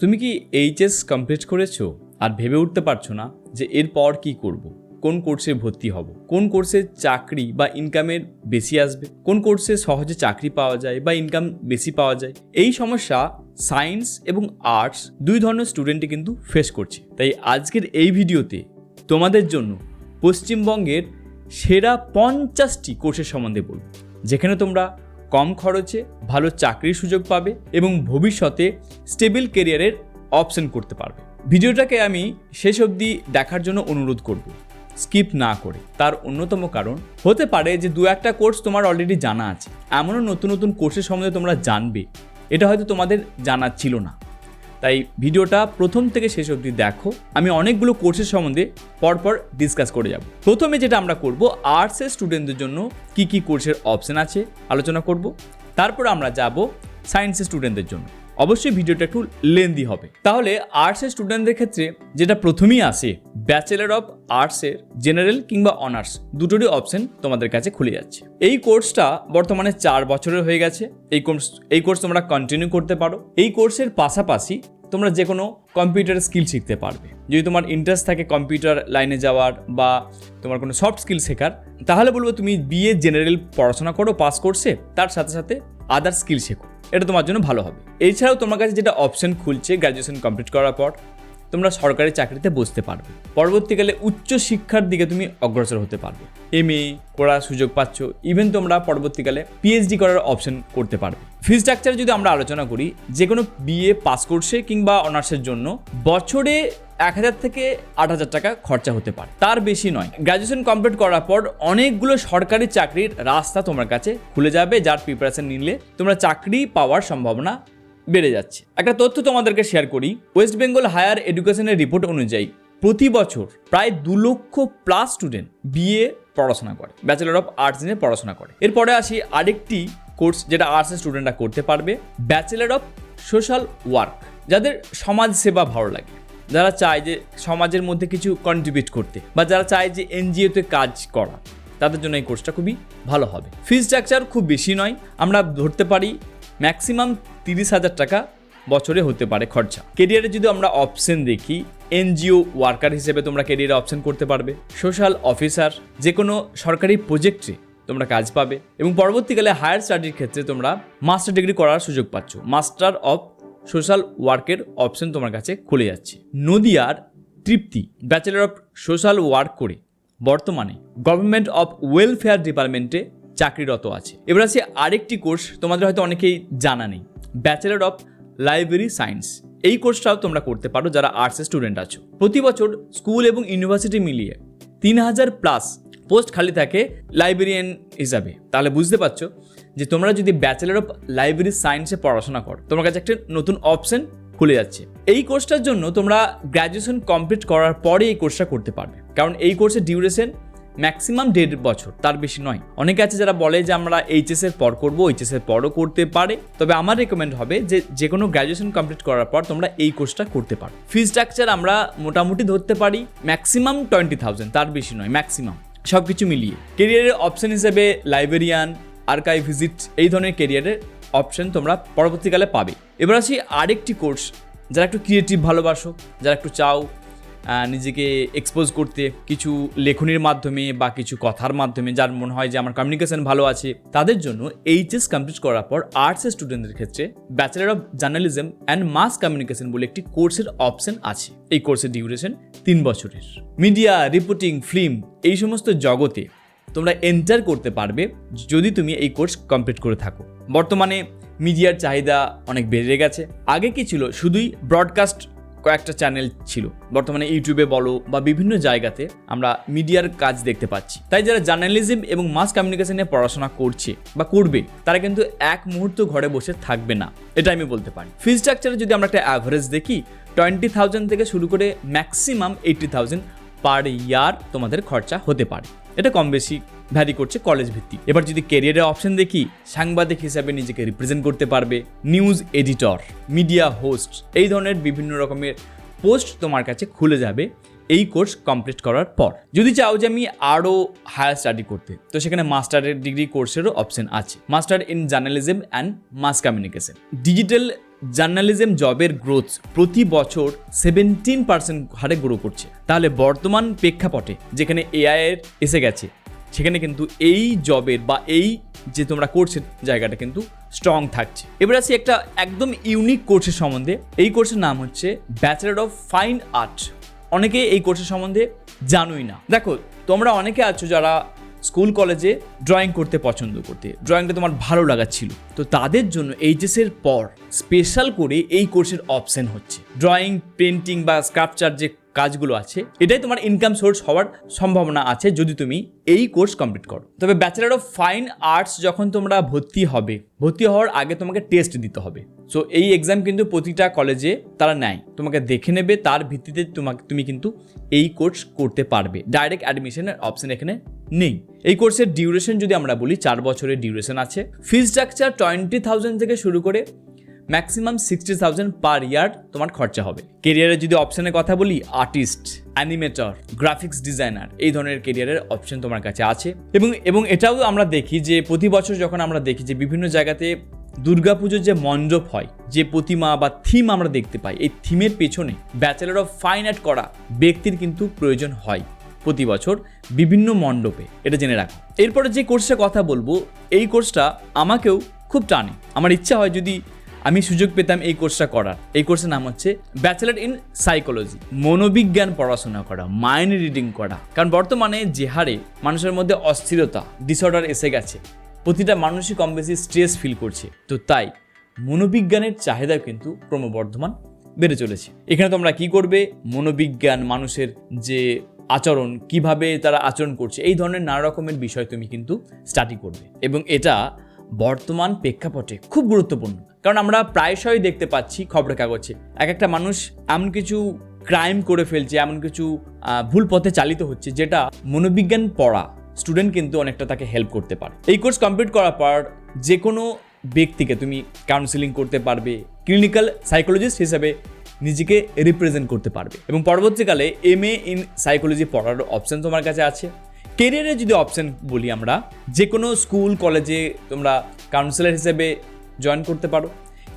তুমি কি HS complete করেছ? আর ভেবে উঠতে পারছ না যে এরপর কি করব। কোন কোর্সে ভর্তি হব? কোন কোর্সে চাকরি বা ইনকামের বেশি আসবে? কোন কোর্সে সহজে চাকরি পাওয়া যায় বা ইনকাম বেশি পাওয়া যায়? এই সমস্যা সায়েন্স এবং আর্টস দুই ধরনের স্টুডেন্টই কিন্তু ফেস করছে। তাই আজকের এই ভিডিওতে তোমাদের জন্য পশ্চিমবঙ্গের সেরা পঞ্চাশটি কোর্সের সম্বন্ধে বলব। যেখানে তোমরা কম খরচে ভালো চাকরির সুযোগ পাবে এবং ভবিষ্যতে স্টেবল কেরিয়ারের অপশন করতে পারবে। ভিডিওটাকে আমি শেষ অবধি দেখার জন্য অনুরোধ করব। স্কিপ না করে। তার অন্যতম কারণ, হতে পারে যে দু একটা কোর্স তোমার অলরেডি জানা আছে। এমনও নতুন নতুন কোর্সের সম্বন্ধে তোমরা জানবে। এটা হয়তো তোমাদের জানা ছিল না। তাই ভিডিওটা প্রথম থেকে শেষ অবধি দেখো। আমি অনেকগুলো কোর্সের সম্বন্ধে পরপর ডিসকাস করে যাব। প্রথমে যেটা আমরা করব আর্টসের স্টুডেন্টদের জন্য কি কি কোর্সের অপশন আছে আলোচনা করব। তারপর আমরা যাব সায়েন্সের স্টুডেন্টদের জন্য। অবশ্যই ভিডিওটা একটু লেন্দি হবে। তাহলে আর্টসের স্টুডেন্টদের ক্ষেত্রে যেটা প্রথমেই আসে ব্যাচেলার অফ আর্টসের জেনারেল কিংবা অনার্স দুটোরই অপশন তোমাদের কাছে খুলে যাচ্ছে। এই কোর্সটা বর্তমানে চার বছরের হয়ে গেছে। এই কোর্স এই কোর্স তোমরা কন্টিনিউ করতে পারো। এই কোর্সের পাশাপাশি তোমরা যে কোনো কম্পিউটার স্কিল শিখতে পারবে। যদি তোমার ইন্টারেস্ট থাকে কম্পিউটার লাইনে যাওয়ার বা তোমার কোনো সফট স্কিল শেখার, তাহলে বলব তুমি বিএ জেনারেল পড়াশোনা করো পাস কোর্সে তার সাথে সাথে আদার স্কিল শেখো। এটা তোমার জন্য ভালো হবে। এছাড়াও তোমার কাছে যেটা অপশন খুলছে গ্র্যাজুয়েশন কমপ্লিট করার পর তোমরা সরকারি চাকরিতে বসতে পারবে। পরবর্তীকালে উচ্চ শিক্ষার দিকে তুমি অগ্রসর হতে পারবে। এম এ করার সুযোগ পাচ্ছ ইভেন তোমরা পরবর্তীকালে পিএইচডি করার অপশন করতে পারবে। ফি স্ট্রাকচার যদি আমরা আলোচনা করি যে কোনো বিএ পাস কোর্সে কিংবা অনার্সের জন্য বছরে এক হাজার থেকে আট হাজার টাকা খরচা হতে পারে। তার বেশি নয়। গ্র্যাজুয়েশন কমপ্লিট করার পর অনেকগুলো সরকারি চাকরির রাস্তা তোমার কাছে খুলে যাবে, যার প্রিপারেশন নিলে তোমরা চাকরি পাওয়ার সম্ভাবনা বেড়ে যাচ্ছে। একটা তথ্য তোমাদেরকে শেয়ার করি। ওয়েস্ট বেঙ্গল হায়ার এডুকেশনের রিপোর্ট অনুযায়ী প্রতি বছর প্রায় দু লক্ষ প্লাস স্টুডেন্ট বিএ পড়াশোনা করে ব্যাচেলর অফ আর্টস নিয়ে পড়াশোনা করে। এরপরে আসি আরেকটি কোর্স যেটা আর্টসের স্টুডেন্টরা করতে পারবে ব্যাচেলর অফ সোশ্যাল ওয়ার্ক যাদের সমাজ সেবা ভালো লাগে, যারা চায় যে সমাজের মধ্যে কিছু কন্ট্রিবিউট করতে বা যারা চায় যে এনজিওতে কাজ করা, তাদের জন্য এই কোর্সটা খুবই ভালো হবে। ফি স্ট্রাকচার খুব বেশি নয়, আমরা ধরতে পারি ম্যাক্সিমাম তিরিশ হাজার টাকা বছরে হতে পারে খরচা। কেরিয়ারে যদি আমরা অপশন দেখি, এনজিও ওয়ার্কার হিসেবে তোমরা কেরিয়ারে অপশন করতে পারবে। সোশ্যাল অফিসার যে কোনো সরকারি প্রজেক্টে তোমরা কাজ পাবে। এবং পরবর্তীকালে হায়ার স্টাডির ক্ষেত্রে তোমরা মাস্টার ডিগ্রি করার সুযোগ পাচ্ছ। মাস্টার অফ সোশ্যাল ওয়ার্কের অপশন তোমার কাছে খুলে যাচ্ছে। নদিয়ার Tripti bachelor of social work করে বর্তমানে গভর্নমেন্ট অফ ওয়েলফেয়ার ডিপার্টমেন্টে চাকরিরত আছে। এবার আছে আরেকটি কোর্স, তোমাদের হয়তো অনেকেই জানা নেই ব্যাচেলর অফ লাইব্রেরি সায়েন্স এই কোর্সটাও তোমরা করতে পারো যারা আর্টসের স্টুডেন্ট আছো। প্রতি বছর স্কুল এবং ইউনিভার্সিটি মিলিয়ে তিন হাজার প্লাস পোস্ট খালি থাকে লাইব্রেরিয়ান হিসাবে। তাহলে বুঝতে পারছ যে তোমরা যদি ব্যাচেলর অফ লাইব্রেরি সায়েন্সে পড়াশোনা করো, তোমার কাছে একটা নতুন অপশন খুলে যাচ্ছে। এই কোর্সটার জন্য তোমরা গ্র্যাজুয়েশন কমপ্লিট করার পরে এই কোর্সটা করতে পারবে। কারণ এই কোর্সের ডিউরেশন ম্যাক্সিমাম দেড় বছর, তার বেশি নয়। অনেকে আছে যারা বলে যে আমরা এইচএস এর পর করব এইচএস এর পরও করতে পারে। তবে আমার রেকমেন্ড হবে যে যে কোনো গ্র্যাজুয়েশন কমপ্লিট করার পর তোমরা এই কোর্সটা করতে পারো। ফি স্ট্রাকচার আমরা মোটামুটি ধরতে পারি, ম্যাক্সিমাম টোয়েন্টি থাউজেন্ড তার বেশি নয়, ম্যাক্সিমাম। সব কিছু মিলিয়ে কেরিয়ারের অপশন হিসেবে লাইব্রেরিয়ান আর্কাইভ ভিজিট এই ধরনের কেরিয়ারের অপশন তোমরা পরবর্তীকালে পাবে। এবার আসি আরেকটি কোর্স যারা একটু ক্রিয়েটিভ ভালোবাসো, যারা একটু চাও নিজেকে এক্সপোজ করতে, কিছু লেখনির মাধ্যমে বা কিছু কথার মাধ্যমে যার মনে হয় যে আমার কমিউনিকেশন ভালো আছে, তাদের জন্য এইচএস কমপ্লিট করার পর আর্টসের স্টুডেন্টদের ক্ষেত্রে bachelor of journalism and mass communication বলে একটি কোর্সের অপশন আছে। এই কোর্সের ডিউরেশন তিন বছরের। মিডিয়া রিপোর্টিং ফিল্ম এই সমস্ত জগতে তোমরা এন্টার করতে পারবে যদি তুমি এই কোর্স কমপ্লিট করে থাকো। বর্তমানে মিডিয়ার চাহিদা অনেক বেড়ে গেছে। আগে কি ছিল? শুধুই ব্রডকাস্ট কয়েকটা চ্যানেল ছিল। বর্তমানে ইউটিউবে বলো বা বিভিন্ন জায়গাতে আমরা মিডিয়ার কাজ দেখতে পাচ্ছি। তাই যারা জার্নালিজম এবং মাস কমিউনিকেশনে পড়াশোনা করছে বা করবে, তারা কিন্তু এক মুহূর্ত ঘরে বসে থাকবে না। এটা আমি বলতে পারি। ফি স্ট্রাকচারে যদি আমরা একটা অ্যাভারেজ দেখি টোয়েন্টি থাউজেন্ড থেকে শুরু করে maximum eighty thousand per year তোমাদের খরচা হতে পারে। এটা কম বেশি ভ্যারি করছে কলেজ ভিত্তিক। এবার যদি কেরিয়ারের অপশন দেখি, সাংবাদিক হিসাবে নিজেকে রিপ্রেজেন্ট করতে পারবে নিউজ এডিটর মিডিয়া হোস্ট এই ধরনের বিভিন্ন রকমের পোস্ট তোমার কাছে খুলে যাবে এই কোর্স কমপ্লিট করার পর। যদি চাও যে আমি আরও হায়ার স্টাডি করতে, তো সেখানে মাস্টারের ডিগ্রি কোর্সেরও অপশন আছে। Master in journalism and mass communication digital journalism জবের গ্রোথ প্রতি বছর সেভেন্টিন পার্সেন্ট হারে গ্রো করছে। তাহলে বর্তমান প্রেক্ষাপটে যেখানে এআই এর এসে গেছে, সেখানে কিন্তু এই জবের বা এই যে তোমরা কোর্সের জায়গাটা কিন্তু স্ট্রং থাকছে। এবার আসি একটা একদম ইউনিক কোর্সের সম্বন্ধে। এই কোর্সের নাম হচ্ছে ব্যাচেলার অফ ফাইন আর্ট অনেকে এই কোর্সের সম্বন্ধে জানোই না। দেখো, তোমরা অনেকে আছো যারা স্কুল কলেজে ড্রয়িং করতে পছন্দ করতে। ড্রয়িংটা তোমার ভালো লাগাচ্ছিল। তো তাদের জন্য এইচএস এর পর স্পেশাল করে এই কোর্সের অপশন হচ্ছে। ড্রয়িং পেন্টিং বা স্কাল্পচার যে কাজগুলো আছে, এটাই তোমার ইনকাম সোর্স হওয়ার সম্ভাবনা আছে যদি তুমি এই কোর্স কমপ্লিট করো। তবে ব্যাচেলার অফ ফাইন আর্টস যখন তোমরা ভর্তি হবে, ভর্তি হওয়ার আগে তোমাকে টেস্ট দিতে হবে। সো এই এক্সাম কিন্তু প্রতিটা কলেজে তারা নেয়। তোমাকে দেখে নেবে, তার ভিত্তিতে তোমাকে, তুমি কিন্তু এই কোর্স করতে পারবে। ডাইরেক্ট অ্যাডমিশনের অপশন এখানে নেই। এই কোর্সের ডিউরেশন যদি আমরা বলি, চার বছরের ডিউরেশন আছে। ফিজ স্ট্রাকচার টোয়েন্টি থাউজেন্ড থেকে শুরু করে maximum sixty thousand per year তোমার খরচা হবে। কেরিয়ারের যদি অপশনের কথা বলি আর্টিস্ট অ্যানিমেটর গ্রাফিক্স ডিজাইনার এই ধরনের কেরিয়ারের অপশন তোমার কাছে আছে। এবং এবং এটাও আমরা দেখি যে প্রতি বছর যখন আমরা দেখি যে বিভিন্ন জায়গাতে দুর্গাপুজোর যে মণ্ডপ হয়, যে প্রতিমা বা থিম আমরা দেখতে পাই, এই থিমের পেছনে ব্যাচেলার অফ ফাইন আর্ট করা ব্যক্তির কিন্তু প্রয়োজন হয় প্রতি বছর বিভিন্ন মণ্ডপে। এটা জেনে রাখো। এরপরে যে কোর্সের কথা বলব, এই কোর্সটা আমাকেও খুব টানে। আমার ইচ্ছা হয় যদি আমি সুযোগ পেতাম এই কোর্সটা করার। এই কোর্সের নাম হচ্ছে ব্যাচেলার ইন সাইকোলজি। মনোবিজ্ঞান পড়াশোনা করা, মাইন্ড রিডিং করা। কারণ বর্তমানে যে হারে মানুষের মধ্যে অস্থিরতা ডিসঅর্ডার এসে গেছে। প্রতিটা মানুষই কম বেশি স্ট্রেস ফিল করছে। তো তাই মনোবিজ্ঞানের চাহিদা কিন্তু ক্রমবর্ধমান বেড়ে চলেছে। এখানে তোমরা কি করবে? মনোবিজ্ঞান, মানুষের যে আচরণ, কীভাবে তারা আচরণ করছে, এই ধরনের নানা রকমের বিষয় তুমি কিন্তু স্টাডি করবে। এবং এটা বর্তমান প্রেক্ষাপটে খুব গুরুত্বপূর্ণ। কারণ আমরা প্রায়শই দেখতে পাচ্ছি খবরের কাগজে। এক একটা মানুষ এমন কিছু ক্রাইম করে ফেলছে, এমন কিছু ভুল পথে চালিত হচ্ছে, যেটা মনোবিজ্ঞান পড়া স্টুডেন্ট কিন্তু অনেকটা তাকে হেল্প করতে পারে। এই কোর্স কমপ্লিট করার পর যে কোনো ব্যক্তিকে তুমি কাউন্সিলিং করতে পারবে ক্লিনিক্যাল সাইকোলজিস্ট হিসেবে নিজেকে রিপ্রেজেন্ট করতে পারবে। এবং পরবর্তীকালে এম এ ইন সাইকোলজি পড়ার অপশন তোমার কাছে আছে। কেরিয়ারে যদি অপশান বলি আমরা যে কোনো স্কুল কলেজে তোমরা কাউন্সিলর হিসেবে জয়েন করতে পারো।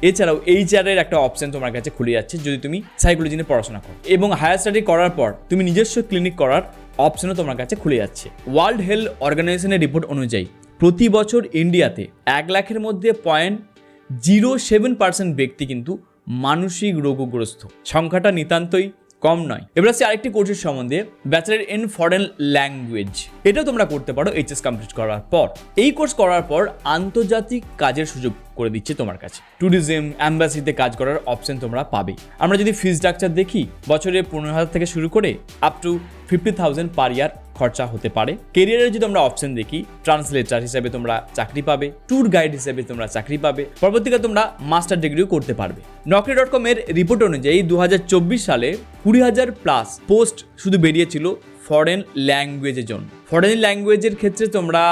এছাড়াও এইচ এইচআরের একটা অপশন তোমার কাছে খুলে যাচ্ছে, যদি তুমি সাইকোলজি নিয়ে পড়াশোনা করো। এবং হায়ার স্টাডি করার পর তুমি নিজস্ব ক্লিনিক করার অপশনও তোমার কাছে খুলে যাচ্ছে। ওয়ার্ল্ড হেলথ অর্গানাইজেশনের রিপোর্ট অনুযায়ী, প্রতি বছর ইন্ডিয়াতে এক লাখের মধ্যে পয়েন্ট জিরো সেভেন পার্সেন্ট ব্যক্তি কিন্তু মানসিক রোগগ্রস্ত। সংখ্যাটা নিতান্তই কম নয়। এবার আসছে আরেকটি কোর্সের সম্বন্ধে ব্যাচেলার ইন ফরেন ল্যাঙ্গুয়েজ এটাও তোমরা করতে পারো এইচএস কমপ্লিট করার পর। এই কোর্স করার পর আন্তর্জাতিক কাজের সুযোগ করে দিচ্ছে তোমার কাছে। ট্যুরিজম অ্যাম্বাসিতে কাজ করার অপশন তোমরা পাবে আমরা যদি ফিজ স্ট্রাকচার দেখি, বছরে পনেরো হাজার থেকে শুরু করে up to fifty thousand per year খরচা হতে পারে। কেরিয়ারের যদি আমরা অপশন দেখি ট্রান্সলেটার হিসেবে তোমরা চাকরি পাবে ট্যুর গাইড হিসেবে তোমরা চাকরি পাবে, পরবর্তীকালে তোমরা মাস্টার ডিগ্রিও করতে পারবে। নকরি ডট কম এর রিপোর্ট অনুযায়ী দু হাজার চব্বিশ সালে কুড়ি হাজার প্লাস পোস্ট শুধু বেরিয়েছিল ফরেন ল্যাঙ্গুয়েজের জন্য। ফরেন ল্যাঙ্গুয়েজের ক্ষেত্রে তোমরা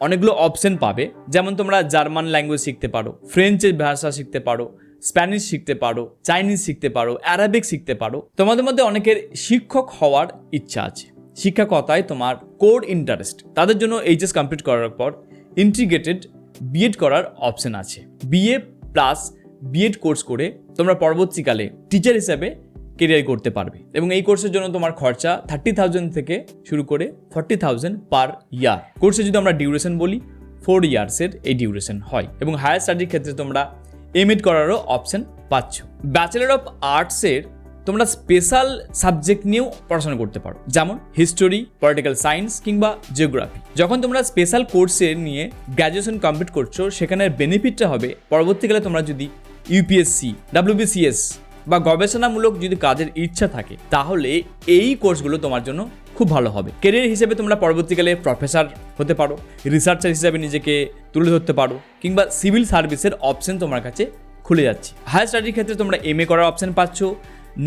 অনেকগুলো অপশন পাবে। যেমন তোমরা জার্মান ল্যাঙ্গুয়েজ শিখতে পারো ফ্রেঞ্চের ভাষা শিখতে পারো স্প্যানিশ শিখতে পারো চাইনিজ শিখতে পারো অ্যারাবিক শিখতে পারো। তোমাদের মধ্যে অনেকের শিক্ষক হওয়ার ইচ্ছা আছে। শিক্ষকতায় তোমার কোর ইন্টারেস্ট তাদের জন্য এইচএস কমপ্লিট করার পর ইন্টিগ্রেটেড বিএড করার অপশন আছে। বিএ প্লাস বিএড কোর্স করে তোমরা পরবর্তীকালে টিচার হিসেবে কেরিয়ার করতে পারবে। এবং এই কোর্সের জন্য তোমার খরচা থার্টি থাউজেন্ড থেকে শুরু করে ফর্টি থাউজেন্ড পার ইয়ার কোর্সে যদি আমরা ডিউরেশন বলি ফোর ইয়ার্সের এই ডিউরেশন হয়। এবং হায়ার স্টাডির ক্ষেত্রে তোমরা এমএড করারও অপশন পাচ্ছ। ব্যাচেলার অফ আর্টসের তোমরা স্পেশাল সাবজেক্ট নিয়েও পড়াশোনা করতে পারো। যেমন হিস্টোরি পলিটিক্যাল সায়েন্স কিংবা জিওগ্রাফি যখন তোমরা স্পেশাল কোর্সে নিয়ে গ্র্যাজুয়েশন কমপ্লিট করছ, সেখানের বেনিফিটটা হবে। পরবর্তীকালে তোমরা যদি ইউপিএসসি ডাব্লিউবিসিএস বা গবেষণামূলক যদি কাজের ইচ্ছা থাকে, তাহলে এই কোর্সগুলো তোমার জন্য খুব ভালো হবে। কেরিয়ার হিসেবে তোমরা পরবর্তীকালে প্রফেসর হতে পারো রিসার্চার হিসেবে নিজেকে তুলে ধরতে পারো, কিংবা সিভিল সার্ভিসের অপশন তোমার কাছে খুলে যাচ্ছে। হায়ার স্টাডির ক্ষেত্রে তোমরা এম করার অপশন পাচ্ছ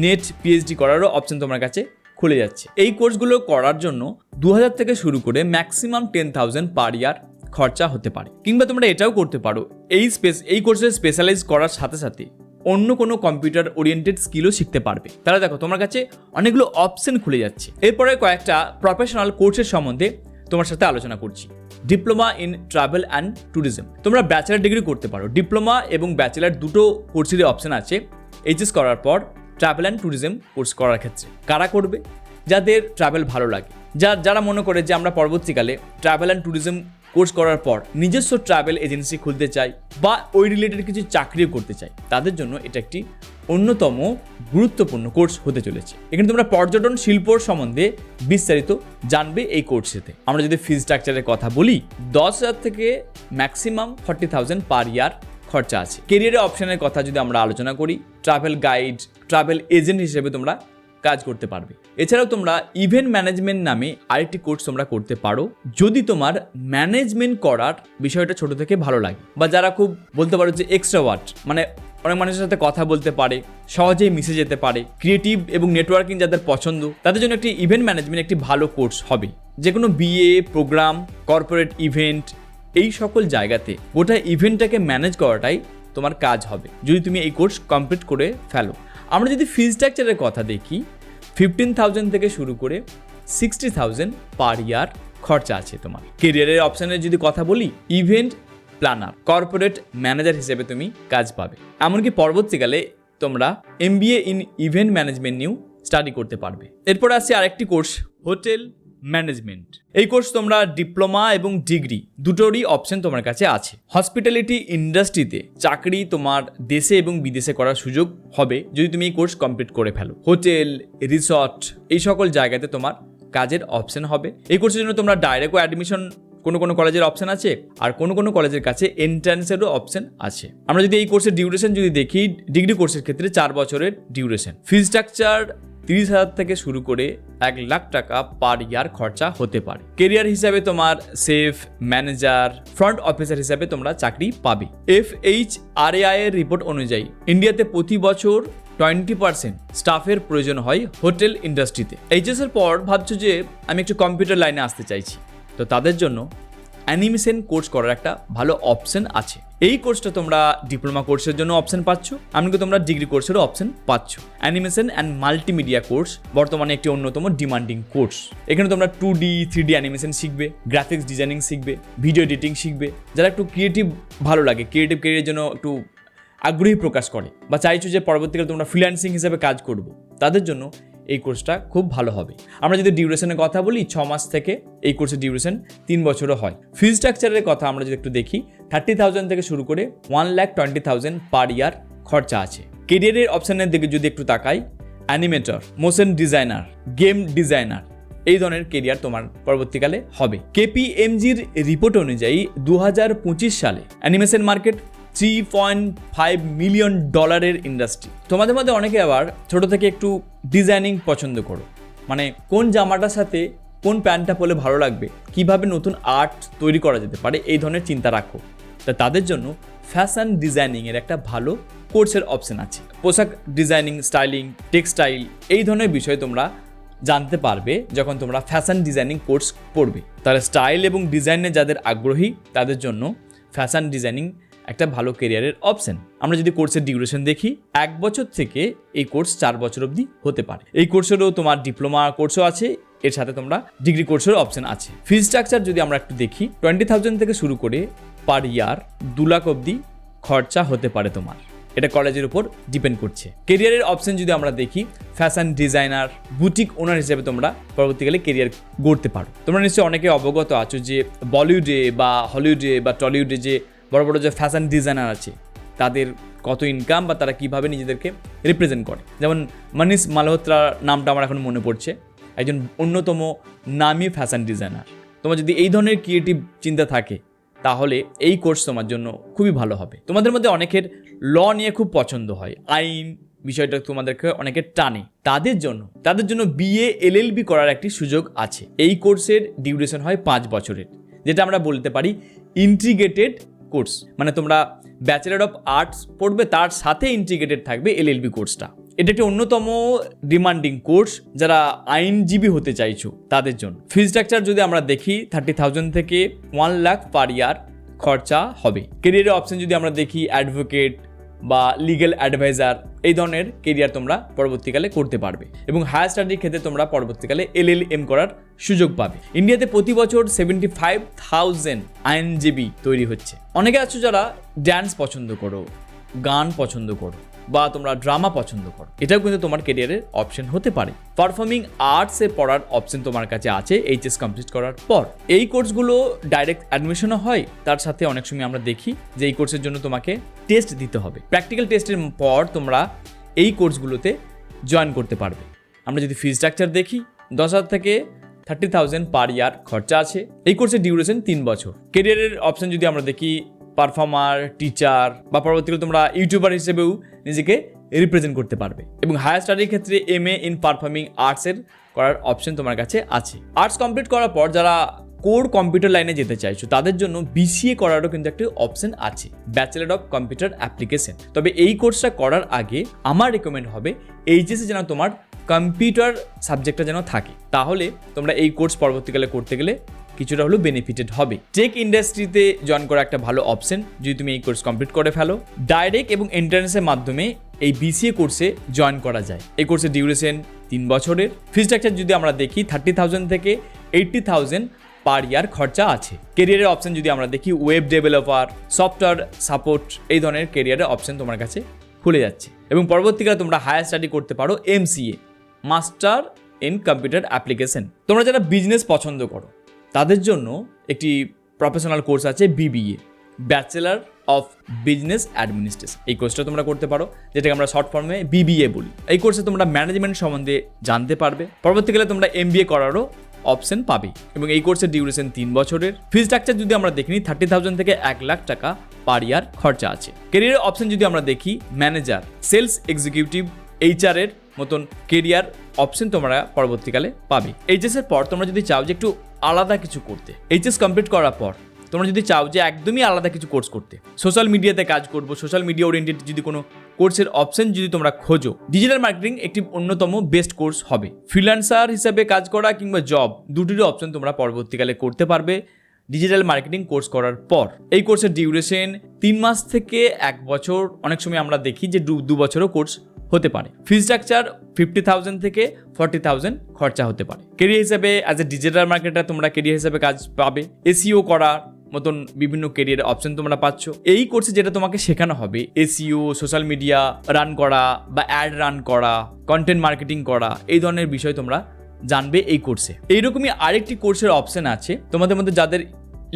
নেট পিএইচডি করারও অপশন তোমার কাছে খুলে যাচ্ছে। এই কোর্সগুলো করার জন্য দু হাজার থেকে শুরু করে maximum ten thousand per year খরচা হতে পারে। কিংবা তোমরা এটাও করতে পারো। এই স্পেস এই কোর্সে স্পেশালাইজ করার সাথে সাথে অন্য কোনো কম্পিউটার ওরিয়েন্টেড স্কিলও শিখতে পারবে। তাহলে দেখো, তোমার কাছে অনেকগুলো অপশন খুলে যাচ্ছে। এরপরে কয়েকটা প্রফেশনাল কোর্সের সম্বন্ধে তোমার সাথে আলোচনা করছি। Diploma in travel and tourism তোমরা ব্যাচেলার ডিগ্রি করতে পারো। ডিপ্লোমা এবং ব্যাচেলার দুটো কোর্সেরই অপশন আছে। এইচএস করার পর ট্রাভেল অ্যান্ড ট্যুরিজম কোর্স করার ক্ষেত্রে। কারা করবে? যাদের ট্রাভেল ভালো লাগে। যা, যারা মনে করে যে আমরা পরবর্তীকালে ট্রাভেল অ্যান্ড ট্যুরিজম কোর্স করার পর নিজস্ব ট্রাভেল এজেন্সি খুলতে চাই বা ওই রিলেটেড কিছু চাকরিও করতে চাই, তাদের জন্য এটা একটি অন্যতম গুরুত্বপূর্ণ কোর্স হতে চলেছে। এখানে তোমরা পর্যটন শিল্পর সম্বন্ধে বিস্তারিত জানবে এই কোর্সেতে। আমরা যদি ফি স্ট্রাকচারের কথা বলি, দশ হাজার থেকে maximum forty thousand per year খরচা আছে। কেরিয়ারের অপশনের কথা যদি আমরা আলোচনা করি ট্রাভেল গাইড ট্রাভেল এজেন্ট হিসেবে তোমরা কাজ করতে পারবে। এছাড়াও তোমরা ইভেন্ট ম্যানেজমেন্ট নামে আরেকটি কোর্স তোমরা করতে পারো। যদি তোমার ম্যানেজমেন্ট করার বিষয়টা ছোট থেকে ভালো লাগে বা যারা খুব বলতে পারো যে এক্সট্রা ওয়ার্ড মানে অনেক মানুষের সাথে কথা বলতে পারে, সহজেই মিশে যেতে পারে ক্রিয়েটিভ এবং নেটওয়ার্কিং যাদের পছন্দ, তাদের জন্য একটি ইভেন্ট ম্যানেজমেন্ট একটি ভালো কোর্স হবে। যে কোনো বিএ প্রোগ্রাম কর্পোরেট ইভেন্ট এই সকল জায়গাতে গোটা ইভেন্টটাকে ম্যানেজ করাটাই তোমার কাজ হবে। যদি তুমি এই কোর্স কমপ্লিট করে ফেলো আমরা যদি ফি স্ট্রাকচারের কথা দেখি ফিফটিন থাউজেন্ড থেকে শুরু করে সিক্সটি থাউজেন্ড পার ইয়ার খরচা আছে তোমার। কেরিয়ারের অপশানের যদি কথা বলি ইভেন্ট প্ল্যানার কর্পোরেট ম্যানেজার হিসেবে তুমি কাজ পাবে। এমনকি পরবর্তীকালে তোমরা এম ইন ইভেন্ট ম্যানেজমেন্ট নিয়েও স্টাডি করতে পারবে। এরপর আসছে আরেকটি কোর্স হোটেল ম্যানেজমেন্ট এই কোর্স তোমরা ডিপ্লোমা এবং ডিগ্রি দুটোরই অপশন তোমার কাছে আছে। হসপিটালিটি ইন্ডাস্ট্রিতে চাকরি তোমার দেশে এবং বিদেশে করার সুযোগ হবে যদি তুমি এই কোর্স কমপ্লিট করে ফেলো। হোটেল রিসর্ট এই সকল জায়গাতে তোমার কাজের অপশন হবে। এই কোর্সের জন্য তোমরা ডাইরেক্ট অ্যাডমিশন কোনো কোনো কলেজের অপশন আছে আর কোনো কোনো কলেজের কাছে এন্ট্রান্সেরও অপশন আছে। আমরা যদি এই কোর্সের ডিউরেশন যদি দেখি ডিগ্রি কোর্সের ক্ষেত্রে চার বছরের ডিউরেশন ফি স্ট্রাকচার তিরিশ হাজার থেকে শুরু করে এক লাখ টাকা পার ইয়ার খরচা হতে পারে। কেরিয়ার হিসাবে তোমার সেফ, ম্যানেজার ফ্রন্ট অফিসার হিসাবে তোমরা চাকরি পাবে। এফ এইচ আর এ এর রিপোর্ট অনুযায়ী ইন্ডিয়াতে প্রতি বছর টোয়েন্টি পার্সেন্ট স্টাফের প্রয়োজন হয় হোটেল ইন্ডাস্ট্রিতে এইচএস এর পর ভাবছ যে আমি একটু কম্পিউটার লাইনে আসতে চাইছি। তো তাদের জন্য অ্যানিমেশন কোর্স করার একটা ভালো অপশন আছে। এই কোর্সটা তোমরা ডিপ্লোমা কোর্সের জন্য অপশন পাচ্ছ, এমনকি তোমরা ডিগ্রি কোর্সেরও অপশন পাচ্ছ। অ্যানিমেশন অ্যান্ড মাল্টিমিডিয়া কোর্স বর্তমানে একটি অন্যতম ডিমান্ডিং কোর্স এখানে তোমরা two D three D animation শিখবে গ্রাফিক্স ডিজাইনিং শিখবে ভিডিও এডিটিং শিখবে, যারা একটু ক্রিয়েটিভ ভালো লাগে ক্রিয়েটিভ ক্যারিয়ারের জন্য একটু আগ্রহী প্রকাশ করে, বা চাইছো যে পরবর্তীকালে তোমরা ফ্রিল্যান্সিং হিসেবে কাজ করব, তাদের জন্য এই কোর্সটা খুব ভালো হবে। আমরা যদি ডিউরেশনের কথা বলি, ছ মাস থেকে এই কোর্সের ডিউরেশন তিন বছরও হয়। ফি স্ট্রাকচারের কথা আমরা যদি একটু দেখি থার্টি থাউজেন্ড থেকে শুরু করে one lakh twenty thousand per year খরচা আছে। কেরিয়ারের অপশানের দিকে যদি একটু তাকাই animator motion designer game designer এই ধরনের কেরিয়ার তোমার পরবর্তীকালে হবে। কেপিএমজির রিপোর্ট অনুযায়ী দু হাজার পঁচিশ সালে animation market three point five million ডলারের ইন্ডাস্ট্রি তোমাদের মধ্যে অনেকে আবার ছোট থেকে একটু ডিজাইনিং পছন্দ করো। মানে কোন জামাটার সাথে কোন প্যান্টটা পরলে ভালো লাগবে, কীভাবে নতুন আর্ট তৈরি করা যেতে পারে, এই ধরনের চিন্তা রাখো। তা তাদের জন্য ফ্যাশন ডিজাইনিংয়ের একটা ভালো কোর্সের অপশন আছে। পোশাক ডিজাইনিং স্টাইলিং টেক্সটাইল এই ধরনের বিষয়ে তোমরা জানতে পারবে যখন তোমরা ফ্যাশন ডিজাইনিং কোর্স পড়বে। তাহলে স্টাইল এবং ডিজাইনে যাদের আগ্রহী, তাদের জন্য ফ্যাশন ডিজাইনিং একটা ভালো কেরিয়ারের অপশন আমরা যদি কোর্সের ডিউরেশন দেখি, এক বছর থেকে এই কোর্স চার বছর অবধি হতে পারে। এই কোর্সেরও তোমার ডিপ্লোমা কোর্সও আছে, এর সাথে তোমরা ডিগ্রি কোর্সের অপশন আছে। ফি স্ট্রাকচার যদি আমরা একটু দেখি টোয়েন্টি থাউজেন্ড থেকে শুরু করে পার ইয়ার দু লাখ অবধি খরচা হতে পারে তোমার। এটা কলেজের উপর ডিপেন্ড করছে। কেরিয়ারের অপশন যদি আমরা দেখি ফ্যাশন ডিজাইনার বুটিক ওনার হিসেবে তোমরা পরবর্তীকালে কেরিয়ার গড়তে পারো। তোমরা নিশ্চয়ই অনেকে অবগত আছো যে বলিউডে বা হলিউডে বা টলিউডে যে বড় বড় যে ফ্যাশন ডিজাইনার আছে, তাদের কত ইনকাম বা তারা কীভাবে নিজেদেরকে রিপ্রেজেন্ট করে? যেমন মনীষ মালহোত্রার নামটা আমার এখন মনে পড়ছে। একজন অন্যতম নামী ফ্যাশন ডিজাইনার তোমার যদি এই ধরনের ক্রিয়েটিভ চিন্তা থাকে, তাহলে এই কোর্স তোমার জন্য খুবই ভালো হবে। তোমাদের মধ্যে অনেকের ল নিয়ে খুব পছন্দ হয়, আইন বিষয়টা তোমাদেরকে অনেকে টানে। তাদের জন্য তাদের জন্য বিএ এলএলবি করার একটি সুযোগ আছে। এই কোর্সের ডিউরেশন হয় পাঁচ বছরের, যেটা আমরা বলতে পারি ইন্টিগ্রেটেড কোর্স। মানে তোমরা ব্যাচেলার অফ আর্টস পড়বে, তার সাথে ইন্টিগ্রেটেড থাকবে এলএলবি কোর্সটা। এটা একটি অন্যতম ডিমান্ডিং কোর্স যারা আইনজীবী হতে চাইছো তাদের জন্য। ফি স্ট্রাকচার যদি আমরা দেখি, থার্টি থাউজেন্ড থেকে ওয়ান লাখ পার ইয়ার খরচা হবে। কেরিয়ারের অপশন যদি আমরা দেখি, অ্যাডভোকেট বা লিগেল অ্যাডভাইজার এই ধরনের কেরিয়ার তোমরা পরবর্তীকালে করতে পারবে এবং হায়ার স্টাডির ক্ষেত্রে তোমরা পরবর্তীকালে এল এল এম করার সুযোগ পাবে। ইন্ডিয়াতে প্রতি বছর সেভেন্টি ফাইভ থাউজেন্ড আইনজীবী তৈরি হচ্ছে। অনেকে আছো যারা ড্যান্স পছন্দ করো, গান পছন্দ করো। বা তোমরা ড্রামা পছন্দ করো। এটাও কিন্তু তোমার কেরিয়ারের অপশন হতে পারে। পারফর্মিং আর্টসে পড়ার অপশন তোমার কাছে আছে এইচএস কমপ্লিট করার পর। এই কোর্সগুলো ডাইরেক্ট অ্যাডমিশনও হয়, তার সাথে অনেক সময় আমরা দেখি যে এই কোর্সের জন্য তোমাকে টেস্ট দিতে হবে। প্র্যাকটিক্যাল টেস্টের পর তোমরা এই কোর্সগুলোতে জয়েন করতে পারবে। আমরা যদি ফি স্ট্রাকচার দেখি, দশ হাজার থেকে থার্টি থাউজেন্ড পার ইয়ার খরচা আছে। এই কোর্সের ডিউরেশন তিন বছর। কেরিয়ারের অপশন যদি আমরা দেখি পারফর্মার টিচার বা পরবর্তীকালে তোমরা ইউটিউবার হিসেবেও নিজেকে রিপ্রেজেন্ট করতে পারবে। এবং হায়ার স্টাডির ক্ষেত্রে এম এ ইন পারফর্মিং আর্টসের করার অপশন তোমার কাছে আছে। আর্টস কমপ্লিট করার পর যারা কোর কম্পিউটার লাইনে যেতে চাইছো, তাদের জন্য বিসিএ করারও কিন্তু একটা অপশন আছে ব্যাচেলার অফ কম্পিউটার অ্যাপ্লিকেশন তবে এই কোর্সটা করার আগে আমার রেকমেন্ড হবে এইচএসে যেন তোমার কম্পিউটার সাবজেক্টটা যেন থাকে। তাহলে তোমরা এই কোর্স পরবর্তীকালে করতে গেলে কিছুটা হলেও বেনিফিটেড হবে। টেক ইন্ডাস্ট্রিতে জয়েন করা একটা ভালো অপশন যদি তুমি এই কোর্স কমপ্লিট করে ফেলো। ডাইরেক্ট এবং এন্ট্রান্সের মাধ্যমে এই বিসিএ কোর্সে জয়েন করা যায়। এই কোর্সের ডিউরেশন তিন বছরের। ফি স্ট্রাকচার যদি আমরা দেখি থার্টি থাউজেন্ড থেকে এইট্টি থাউজেন্ড পার ইয়ার খরচা আছে। কেরিয়ারের অপশন যদি আমরা দেখি ওয়েব ডেভেলপার সফটওয়্যার সাপোর্ট এই ধরনের কেরিয়ারের অপশন তোমার কাছে খুলে যাচ্ছে। এবং পরবর্তীকালে তোমরা হায়ার স্টাডি করতে পারো MCA master in computer application তোমরা যারা বিজনেস পছন্দ করো তাদের জন্য একটি প্রফেশনাল কোর্স আছে BBA bachelor of business administration এই কোর্সটা তোমরা করতে পারো, যেটাকে আমরা শর্ট ফর্মে বিবিএ বলি। এই কোর্সে তোমরা ম্যানেজমেন্ট সম্বন্ধে জানতে পারবে। পরবর্তীকালে তোমরা এমবিএ করারও অপশন পাবে। এবং এই কোর্সের ডিউরেশন তিন বছরের। ফি স্ট্রাকচার যদি আমরা দেখি থার্টি থাউজেন্ড থেকে এক লাখ টাকা পার ইয়ার খরচা আছে। কেরিয়ারের অপশন যদি আমরা দেখি ম্যানেজার সেলস এক্সিকিউটিভ এইচআর এর মতন কেরিয়ার অপশন তোমরা পরবর্তীকালে পাবে। এইচএস এর পর তোমরা যদি চাও যে একটু আলাদা কিছু করতে এইচএস কমপ্লিট করার পর তোমরা যদি চাও যে একদমই আলাদা কিছু কোর্স করতে সোশ্যাল মিডিয়াতে কাজ করব সোশ্যাল মিডিয়া ওরিয়েন্টেড যদি কোনো কোর্সের অপশন যদি তোমরা খোঁজো ডিজিটাল মার্কেটিং একটি অন্যতম বেস্ট কোর্স হবে। ফ্রিল্যান্সার হিসাবে কাজ করা কিংবা জব দুটিরও অপশন তোমরা পরবর্তীকালে করতে পারবে ডিজিটাল মার্কেটিং কোর্স করার পর। এই কোর্সের ডিউরেশন তিন মাস থেকে এক বছর। অনেক সময় আমরা দেখি যে দু বছরও কোর্স হতে পারে। ফি স্ট্রাকচার ফিফটি থাউজেন্ড থেকে ফর্টি থাউজেন্ড খরচা হতে পারে। কেরিয়ার হিসেবে অ্যাজ এ ডিজিটাল মার্কেটার তোমরা কেরিয়ার হিসেবে কাজ পাবে। এসিও করা মতন বিভিন্ন কেরিয়ার অপশন তোমরা পাচ্ছ। এই কোর্সে যেটা তোমাকে শেখানো হবে এসিও সোশ্যাল মিডিয়া রান করা বা অ্যাড রান করা কন্টেন্ট মার্কেটিং করা, এই ধরনের বিষয় তোমরা জানবে এই কোর্সে এইরকমই আরেকটি কোর্সের অপশন আছে। তোমাদের মধ্যে যাদের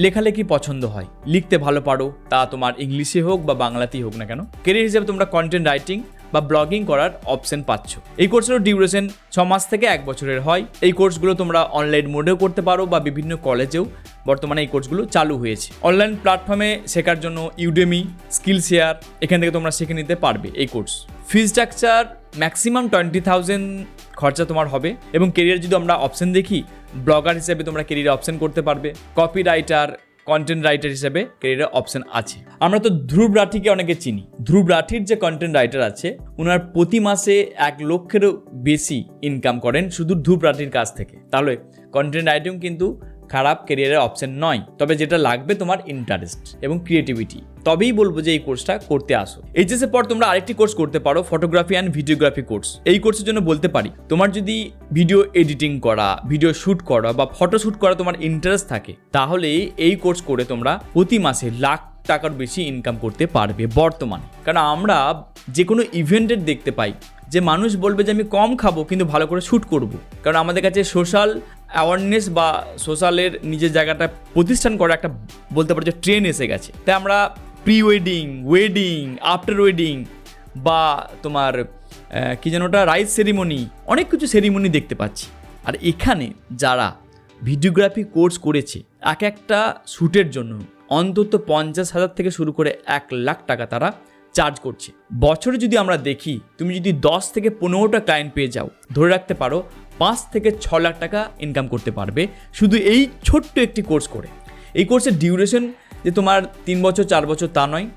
লেখালেখি পছন্দ হয়, লিখতে ভালো পারো, তা তোমার ইংলিশে হোক বা বাংলাতেই হোক না কেন। কেরিয়ার হিসেবে তোমরা কন্টেন্ট রাইটিং বা ব্লগিং করার অপশন পাচ্ছ। এই কোর্সেরও ডিউরেশন ছ মাস থেকে এক বছরের হয়। এই কোর্সগুলো তোমরা অনলাইন মোডেও করতে পারো বা বিভিন্ন কলেজেও। বর্তমানে এই কোর্সগুলো চালু হয়েছে। অনলাইন প্ল্যাটফর্মে শেখার জন্য ইউডেমি স্কিল শেয়ার এখান থেকে তোমরা শিখে নিতে পারবে এই course fee structure maximum twenty thousand খরচা তোমার হবে এবং কেরিয়ার যদি আমরা অপশন দেখি ব্লগার হিসেবে তোমরা কেরিয়ার অপশন করতে পারবে। কপি রাইটার কন্টেন্ট রাইটার হিসেবে ক্যারিয়ারের অপশন আছে। আমরা তো ধ্রুব রাঠিকে অনেকে চিনি। ধ্রুব রাঠির যে কন্টেন্ট রাইটার আছে ওনার প্রতি মাসে এক লক্ষেরও বেশি ইনকাম করেন শুধু ধ্রুব রাঠির কাছ থেকে। তাহলে কন্টেন্ট রাইটিং কিন্তু খারাপ কেরিয়ারের অপশন নয়। তবে যেটা লাগবে তোমার ইন্টারেস্ট এবং ক্রিয়েটিভিটি তবেই বলব যে এই কোর্সটা করতে আসো। এইচএস এর পর তোমরা আরেকটি কোর্স করতে পারো ফটোগ্রাফি অ্যান্ড ভিডিওগ্রাফি কোর্স এই কোর্সের জন্য বলতে পারি, তোমার যদি ভিডিও এডিটিং করা ভিডিও শ্যুট করা বা ফটো শ্যুট করা তোমার ইন্টারেস্ট থাকে, তাহলে এই কোর্স করে তোমরা প্রতি মাসে লাখ টাকার বেশি ইনকাম করতে পারবে বর্তমানে। কারণ আমরা যে কোনো ইভেন্টের দেখতে পাই যে মানুষ বলবে যে আমি কম খাব, কিন্তু ভালো করে শ্যুট করব। কারণ আমাদের কাছে সোশ্যাল অ্যাওয়ারনেস বা সোশ্যালের নিজের জায়গাটা প্রতিষ্ঠান করা একটা বলতে পারো যে ট্রেন এসে গেছে। তাই আমরা pre wedding wedding after wedding বা তোমার কী যেন ওটা রাইস সেরিমনি অনেক কিছু সেরিমনি দেখতে পাচ্ছি। আর এখানে যারা ভিডিওগ্রাফি কোর্স করেছে, এক একটা শ্যুটের জন্য অন্তত পঞ্চাশ হাজার থেকে শুরু করে এক লাখ টাকা তারা চার্জ করছে। বছরে যদি আমরা দেখি, তুমি যদি দশ থেকে পনেরোটা ক্লায়েন্ট পেয়ে যাও, ধরে রাখতে পারো পাঁচ থেকে ছ লাখ টাকা ইনকাম করতে পারবে শুধু এই ছোট্ট একটি কোর্স করে। এই কোর্সের ডিউরেশন যে তোমার তিন বছর, চার বছর তা নয়।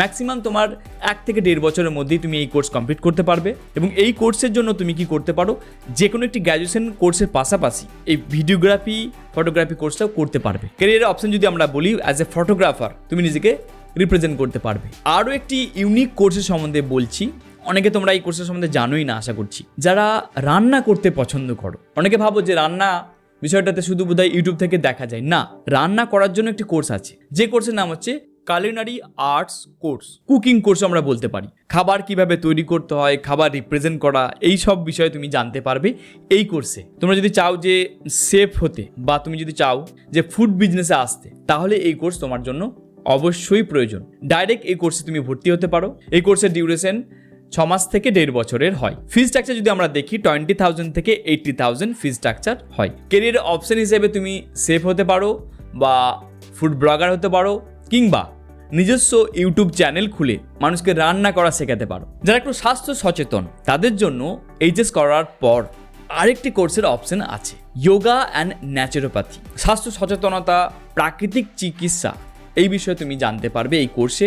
ম্যাক্সিমাম তোমার এক থেকে দেড় বছরের মধ্যেই তুমি এই কোর্স কমপ্লিট করতে পারবে এবং এই কোর্সের জন্য তুমি কি করতে পারো? যে কোনো একটি গ্র্যাজুয়েশন কোর্সের পাশাপাশি এই ভিডিওগ্রাফি ফটোগ্রাফি কোর্সটাও করতে পারবে। ক্যারিয়ারের অপশন যদি আমরা বলি অ্যাজ এ ফটোগ্রাফার তুমি নিজেকে রিপ্রেজেন্ট করতে পারবে। আরও একটি ইউনিক কোর্সের সম্বন্ধে বলছি। অনেকে তোমরা এই কোর্সের সম্বন্ধে জানোই না, আশা করছি। যারা রান্না করতে পছন্দ করো, অনেকে ভাবো যে রান্না বিষয়টাতে শুধু বোধহয় ইউটিউব থেকে দেখা যায়। না, রান্না করার জন্য একটি কোর্স আছে। যে কোর্সের নাম হচ্ছে culinary arts course cooking course আমরা বলতে পারি। খাবার কীভাবে তৈরি করতে হয়, খাবার রিপ্রেজেন্ট করা, এই সব বিষয়ে তুমি জানতে পারবে এই কোর্সে তোমরা যদি চাও যে সেফ হতে বা তুমি যদি চাও যে ফুড বিজনেসে আসতে, তাহলে এই কোর্স তোমার জন্য অবশ্যই প্রয়োজন। ডাইরেক্ট এই কোর্সে তুমি ভর্তি হতে পারো। এই কোর্সের ডিউরেশন ছ মাস থেকে দেড় বছরের হয়। ফি স্ট্রাকচার যদি আমরা দেখি টোয়েন্টি থাউজেন্ড থেকে এইটটি থাউজেন্ড ফি স্ট্রাকচার হয়। কেরিয়ার অপশন হিসেবে তুমি সেফ হতে পারো বা ফুড ব্লগার হতে পারো কিংবা নিজস্ব ইউটিউব চ্যানেল খুলে মানুষকে রান্না করা শেখাতে পারো। যারা একটু স্বাস্থ্য সচেতন, তাদের জন্য এইচএস করার পর আরেকটি কোর্সের অপশন আছে। যোগা অ্যান্ড ন্যাচুরোপ্যাথি স্বাস্থ্য সচেতনতা, প্রাকৃতিক চিকিৎসা। এই বিষয়ে তুমি জানতে পারবে এই কোর্সে।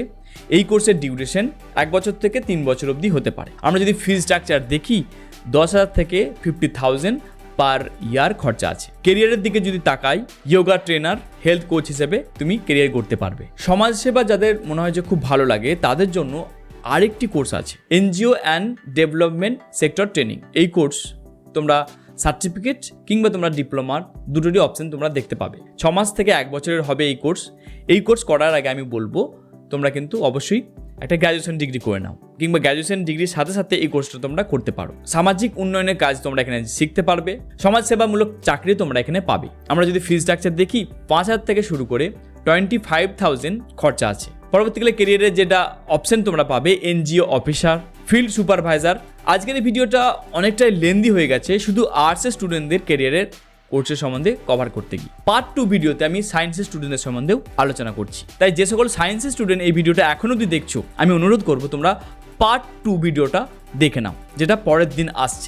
এই কোর্সের ডিউরেশন এক বছর থেকে তিন বছর অবধি হতে পারে। আমরা যদি ফি স্ট্রাকচার দেখি, দশ হাজার থেকে ফিফটি থাউজেন্ড পার ইয়ার খরচা আছে। কেরিয়ারের দিকে যদি তাকাই যোগা ট্রেনার হেলথ কোচ হিসেবে তুমি কেরিয়ার করতে পারবে। সমাজসেবা যাদের মনে হয় যে খুব ভালো লাগে, তাদের জন্য আরেকটি কোর্স আছে। NGO and development sector training এই কোর্স তোমরা সার্টিফিকেট কিংবা তোমরা ডিপ্লোমার দুটোরই অপশন তোমরা দেখতে পাবে। ছ মাস থেকে এক বছরের হবে এই কোর্স এই কোর্স করার আগে আমি বলব, তোমরা কিন্তু অবশ্যই একটা গ্র্যাজুয়েশন ডিগ্রি করে নাও, কিংবা গ্র্যাজুয়েশন ডিগ্রির সাথে সাথে এই কোর্সটা তোমরা করতে পারো। সামাজিক উন্নয়নের কাজ তোমরা এখানে শিখতে পারবে, সমাজসেবামূলক চাকরি তোমরা এখানে পাবে। আমরা যদি ফি স্ট্রাকচার দেখি, পাঁচ হাজার থেকে শুরু করে টোয়েন্টি ফাইভ থাউজেন্ড খরচা আছে। পরবর্তীকালে কেরিয়ারের যেটা অপশন তোমরা পাবে এনজিও অফিসার ফিল্ড সুপারভাইজার আজকের এই ভিডিওটা অনেকটাই লেন্দি হয়ে গেছে, শুধু আর্টসের স্টুডেন্টদের কেরিয়ারের কোর্সের সম্বন্ধে কভার করতে গিয়ে। পার্ট টু ভিডিওতে আমি সায়েন্সের স্টুডেন্টদের সম্বন্ধেও আলোচনা করছি। তাই যে সকল সায়েন্সের স্টুডেন্ট এই ভিডিওটা এখনও যদি দেখছ, আমি অনুরোধ করব তোমরা পার্ট টু ভিডিওটা দেখে নাও, যেটা পরের দিন আসছে।